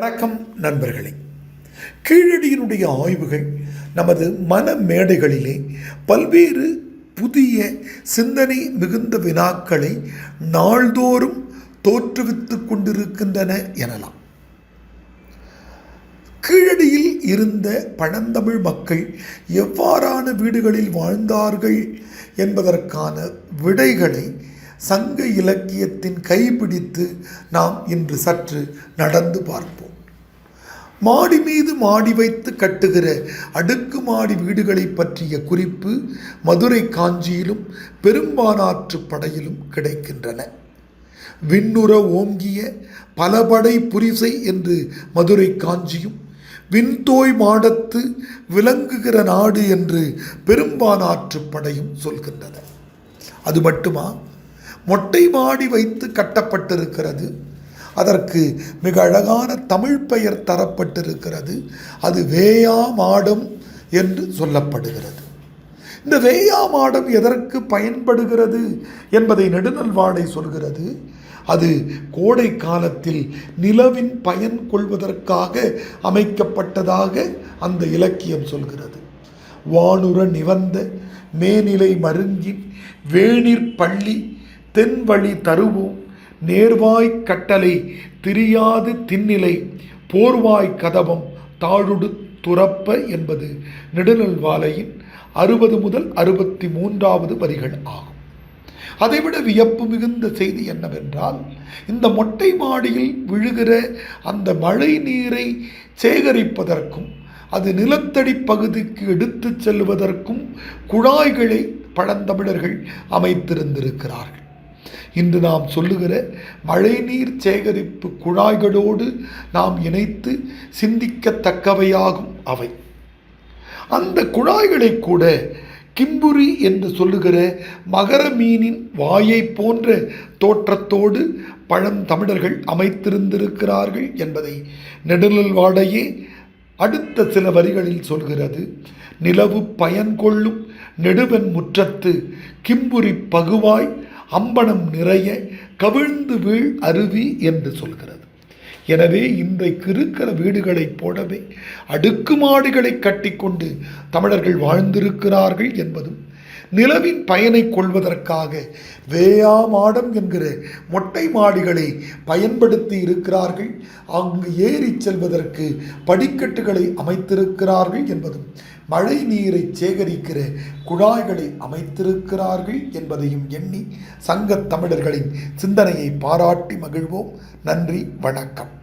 வணக்கம் நண்பர்களே. கீழடியினுடைய ஆய்வுகள் நமது மன மேடைகளிலே பல்வேறு புதிய சிந்தனை மிகுந்த வினாக்களை நாள்தோறும் தோற்றுவித்துக் கொண்டிருக்கின்றன எனலாம். கீழடியில் இருந்த பழந்தமிழ் மக்கள் எவ்வாறான வீடுகளில் வாழ்ந்தார்கள் என்பதற்கான விடைகளை சங்க இலக்கியத்தின் கைப்பிடித்து நாம் இன்று சற்று நடந்து பார்ப்போம். மாடி மீது மாடி வைத்து கட்டுகிற அடுக்குமாடி வீடுகளை பற்றிய குறிப்பு மதுரை காஞ்சியிலும் பெரும்பானாற்று படையிலும் கிடைக்கின்றன. விண்ணுற ஓங்கிய பலபடை புரிசை என்று மதுரை காஞ்சியும் விண்தோய் மாடத்து விளங்குகிற நாடு என்று பெரும்பானாற்று படையும் சொல்கின்றன. அது மட்டுமா? மொட்டை மாடி வைத்து கட்டப்பட்டிருக்கிறது. அதற்கு மிக அழகான தமிழ் பெயர் தரப்பட்டிருக்கிறது. அது வேயா மாடம் என்று சொல்லப்படுகிறது. இந்த வேயா மாடம் எதற்கு பயன்படுகிறது என்பதை நெடுநல்வாடை சொல்கிறது. அது கோடை காலத்தில் நிலவின் பயன் கொள்வதற்காக அமைக்கப்பட்டதாக அந்த இலக்கியம் சொல்கிறது. வானுர நிவந்த மேனிலை மருங்கின் வேணிற் பள்ளி தென்வழி தருவும் நேர்வாய் கட்டளை திரியாது திண்ணிலை போர்வாய் கதவம் தாழுடு துறப்ப என்பது நெடுநல்வாலையின் அறுபது முதல் அறுபத்தி மூன்றாவது வரிகள் ஆகும். அதைவிட வியப்பு மிகுந்த செய்தி என்னவென்றால் இந்த மொட்டை மாடியில் விழுகிற அந்த மழை நீரை சேகரிப்பதற்கும் அது நிலத்தடி பகுதிக்கு எடுத்துச் செல்வதற்கும் குழாய்களை பழந்தமிழர்கள் அமைத்திருந்திருக்கிறார்கள். இன்று நாம் சொல்லுகிற மழைநீர் சேகரிப்பு குழாய்களோடு நாம் இணைத்து சிந்திக்கத்தக்கவையாகும் அவை. அந்த குழாய்களை கூட கிம்புரி என்று சொல்லுகிற மகர மீனின் வாயை போன்ற தோற்றத்தோடு பழந்தமிழர்கள் அமைத்திருந்திருக்கிறார்கள் என்பதை நெடுநல்வாடையே அடுத்த சில வரிகளில் சொல்கிறது. நிலவு பயன் கொள்ளும் நெடுவன் முற்றத்து கிம்புரி பகுவாய் அம்பனம் நிறைய கவிழ்ந்து வீழ் அருவி என்று சொல்கிறது. எனவே இன்றைக்கு இருக்கிற வீடுகளைப் போலவே அடுக்குமாடுகளை கட்டிக்கொண்டு தமிழர்கள் வாழ்ந்திருக்கிறார்கள் என்பதும் நிலவின் பயனை கொள்வதற்காக வேயா மாடம் என்கிற மொட்டை மாடிகளை பயன்படுத்தி இருக்கிறார்கள். அங்கு ஏறி செல்வதற்கு படிக்கட்டுகளை அமைத்திருக்கிறார்கள் என்பதும் மழை நீரை சேகரிக்கிற குழாய்களை அமைத்திருக்கிறார்கள் என்பதையும் எண்ணி சங்கத் தமிழர்களின் சிந்தனையை பாராட்டி மகிழ்வோம். நன்றி வணக்கம்.